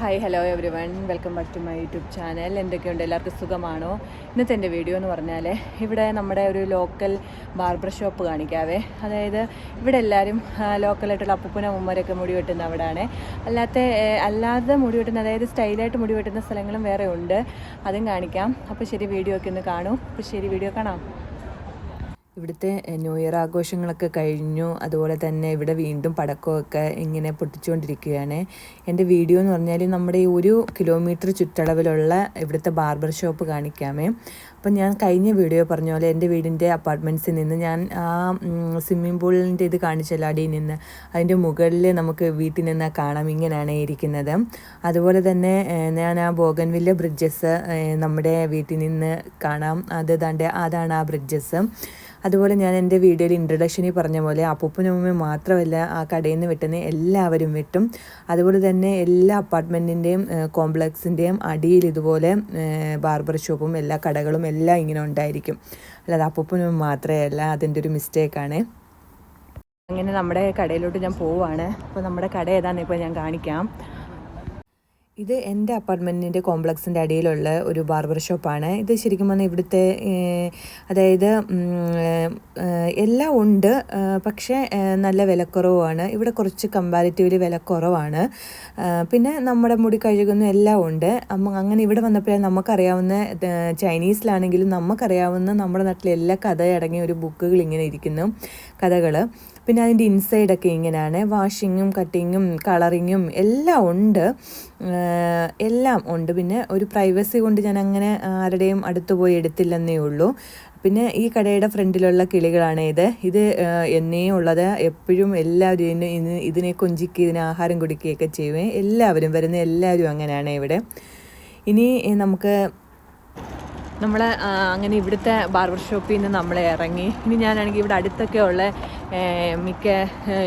Hi hello everyone welcome back to my YouTube channel എന്തൊക്കെയുണ്ട്? എല്ലാവർക്കും സുഖമാണോ? ഇന്നത്തെ എന്റെ വീഡിയോ എന്ന് പറഞ്ഞാൽ ഇവിടെ നമ്മുടെ ഒരു ലോക്കൽ ബാർബർ ഷോപ്പ് കാണിക്കാവേ. അതായത് ഇവിടെ എല്ലാവരും ലോക്കലായിട്ടുള്ള അപ്പൂപ്പന മുമ്മരൊക്കെ മുടി വെട്ടുന്ന അവിടെയാണ് അല്ലാത്ത അല്ലാതെ മുടി വെട്ടുന്ന അതായത് സ്റ്റൈലായിട്ട് മുടി വെട്ടുന്ന സ്ഥലങ്ങളും വേറെ ഉണ്ട്. അതും കാണിക്കാം. അപ്പോൾ ശരി വീഡിയോ ഒക്കെ ഒന്ന് കാണൂ. അപ്പോൾ ശരി വീഡിയോ കാണാം. ഇവിടുത്തെ ന്യൂ ഇയർ ആഘോഷങ്ങളൊക്കെ കഴിഞ്ഞു. അതുപോലെ തന്നെ ഇവിടെ വീണ്ടും പടക്കമൊക്കെ ഇങ്ങനെ പൊട്ടിച്ചുകൊണ്ടിരിക്കുകയാണ്. എന്റെ വീഡിയോ എന്ന് പറഞ്ഞാൽ നമ്മുടെ ഈ ഒരു കിലോമീറ്റർ ചുറ്റളവിലുള്ള ഇവിടുത്തെ ബാർബർ ഷോപ്പ് കാണിക്കാമേ. അപ്പം ഞാൻ കഴിഞ്ഞ വീഡിയോ പറഞ്ഞ പോലെ എന്റെ വീടിന്റെ അപ്പാർട്ട്മെന്റ്സിൽ നിന്ന് ഞാൻ ആ സ്വിമ്മിംഗ് പൂളിന്റെ ഇത് കാണിച്ചല്ലോ അടിയിൽ നിന്ന് അതിന്റെ മുകളിൽ നമുക്ക് വീട്ടിൽ നിന്ന് കാണാം ഇങ്ങനെയാണ് ഇരിക്കുന്നത്. അതുപോലെ തന്നെ ഞാൻ ആ ബോഗൻവില്ല ബ്രിഡ്ജസ് നമ്മുടെ വീട്ടിൽ നിന്ന് കാണാം. അത് അതാണ് ആ ബ്രിഡ്ജസ്. അതുപോലെ ഞാൻ എന്റെ വീഡിയോയിൽ ഇൻട്രഡക്ഷനിൽ പറഞ്ഞ പോലെ അപ്പൂപ്പനും അമ്മയും മാത്രമല്ല ആ കടയിൽ നിന്ന് വെട്ടുന്ന എല്ലാവരും വെട്ടും. അതുപോലെ തന്നെ എല്ലാ അപ്പാർട്ട്മെന്റിന്റെയും കോംപ്ലക്സിന്റെയും അടിയിൽ ഇതുപോലെ ബാർബർ ഷോപ്പും എല്ലാ കടകളും എല്ലാം ഇങ്ങനെ ഉണ്ടായിരിക്കും. അല്ലാതെ മാത്രമേ അല്ല അതിന്റെ ഒരു മിസ്റ്റേക്കാണ് അങ്ങനെ നമ്മുടെ കടയിലോട്ട് ഞാൻ പോവാണ്. അപ്പോൾ നമ്മുടെ കട ഏതാണെന്ന് ഇപ്പോൾ ഞാൻ കാണിക്കാം. ഇത് എന്റെ അപ്പാർട്ട്മെന്റിന്റെ കോംപ്ലക്സിന്റെ അടിയിലുള്ള ഒരു ബാർബർ ഷോപ്പാണ്. ഇത് ശരിക്കും പറഞ്ഞാൽ ഇവിടുത്തെ അതായത് എല്ലാം ഉണ്ട് പക്ഷേ നല്ല വിലക്കുറവാണ് ഇവിടെ കുറച്ച് കമ്പാരിറ്റീവ്ലി വിലക്കുറവാണ്. പിന്നെ നമ്മുടെ മുടി കഴുകുന്ന എല്ലാം ഉണ്ട്. അങ്ങനെ ഇവിടെ വന്നപ്പോഴേ നമുക്കറിയാവുന്ന ചൈനീസിലാണെങ്കിലും നമുക്കറിയാവുന്ന നമ്മുടെ നാട്ടിലെ എല്ലാ കഥ അടങ്ങിയ ഒരു ബുക്കുകൾ ഇങ്ങനെ ഇരിക്കുന്നു കഥകൾ പിന്നെ അതിന്റെ ഇൻസൈഡൊക്കെ ഇങ്ങനെയാണ്. വാഷിങ്ങും കട്ടിങ്ങും കളറിങ്ങും എല്ലാം ഉണ്ട്. എല്ലാം ഉണ്ട്. പിന്നെ ഒരു പ്രൈവസി കൊണ്ട് ഞാൻ അങ്ങനെ ആരുടെയും അടുത്ത് പോയി എടുത്തില്ലെന്നേ ഉള്ളൂ. പിന്നെ ഈ കടയുടെ ഫ്രണ്ടിലുള്ള കിളികളാണ് ഇത്. ഇത് എന്നേ ഉള്ളത്. എപ്പോഴും എല്ലാവരും ഇതിന് ഇതിന് ഇതിനെ കൊഞ്ചിക്ക് ഇതിന് ആഹാരം കൊടുക്കുകയൊക്കെ ചെയ്യുവേ. എല്ലാവരും വരുന്ന എല്ലാവരും അങ്ങനെയാണ് ഇവിടെ. ഇനി നമുക്ക് നമ്മൾ അങ്ങനെ ഇവിടുത്തെ ബാർബർ ഷോപ്പിൽ നിന്ന് നമ്മൾ ഇറങ്ങി. ഇനി ഞാനാണെങ്കിൽ ഇവിടെ അടുത്തൊക്കെ ഉള്ള മിക്ക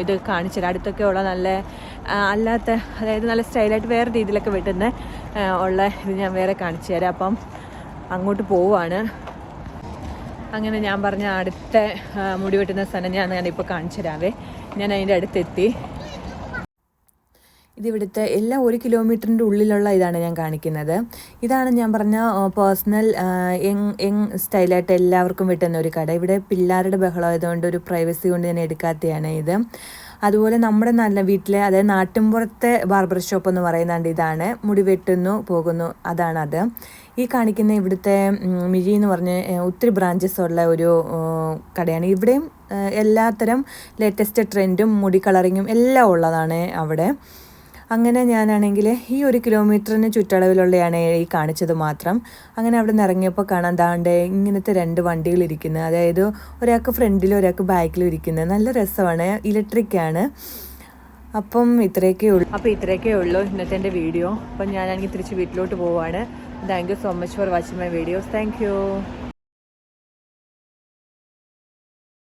ഇത് കാണിച്ചുതരാം. അടുത്തൊക്കെ ഉള്ള നല്ല അല്ലാത്ത അതായത് നല്ല സ്റ്റൈലായിട്ട് വേറെ രീതിയിലൊക്കെ വെട്ടുന്ന ഉള്ള ഇത് ഞാൻ വേറെ കാണിച്ചു തരാം അപ്പം അങ്ങോട്ട് പോവാണ്. അങ്ങനെ ഞാൻ പറഞ്ഞ അടുത്ത മുടി വെട്ടുന്ന സ്ഥലം ഞാൻ ഞാനിപ്പോൾ കാണിച്ചു തരാവേ ഞാൻ അതിന്റെ അടുത്തെത്തി. ഇതിവിടുത്തെ എല്ലാ ഒരു കിലോമീറ്ററിന്റെ ഉള്ളിലുള്ള ഇതാണ് ഞാൻ കാണിക്കുന്നത്. ഇതാണ് ഞാൻ പറഞ്ഞ പേഴ്സണൽ യങ് യങ് സ്റ്റൈലായിട്ട് എല്ലാവർക്കും വിട്ടുന്ന ഒരു കട. ഇവിടെ പിള്ളേരുടെ ബഹളം ആയതുകൊണ്ട് ഒരു പ്രൈവസി കൊണ്ട് ഞാൻ എടുക്കാത്തതാണ് ഇത്. അതുപോലെ നമ്മുടെ നല്ല വീട്ടിലെ അതായത് നാട്ടിൻപുറത്തെ ബാർബർ ഷോപ്പ് എന്ന് പറയുന്നുണ്ട് ഇതാണ്. മുടി വെട്ടുന്നു പോകുന്നു അതാണത്. ഈ കാണിക്കുന്ന ഇവിടുത്തെ മിഴി എന്ന് പറഞ്ഞ് ഒത്തിരി ബ്രാഞ്ചസ് ഉള്ള ഒരു കടയാണ്. ഇവിടെയും എല്ലാത്തരം ലേറ്റസ്റ്റ് ട്രെൻഡും മുടി കളറിങ്ങും എല്ലാം ഉള്ളതാണ് അവിടെ. അങ്ങനെ ഞാനാണെങ്കിൽ ഈ ഒരു കിലോമീറ്ററിന് ചുറ്റളവിലുള്ളതാണ് ഈ കാണിച്ചത് മാത്രം. അങ്ങനെ അവിടെ നിന്ന് ഇറങ്ങിയപ്പോൾ കാണാൻ താണ്ട് ഇങ്ങനത്തെ രണ്ട് വണ്ടികൾ ഇരിക്കുന്നത് അതായത് ഒരാൾക്ക് ഫ്രണ്ടിലും ഒരാൾക്ക് ബാക്കിലും ഇരിക്കുന്നത് നല്ല രസമാണ്. ഇലക്ട്രിക്കാണ് അപ്പം ഇത്രയൊക്കെ ഉള്ളൂ. അപ്പോൾ ഇത്രയൊക്കെ ഉള്ളൂ ഇന്നത്തെ എന്റെ വീഡിയോ. അപ്പം ഞാനാണെങ്കിൽ തിരിച്ച് വീട്ടിലോട്ട് പോവാണ്. Thank you so much for watching my videos thank you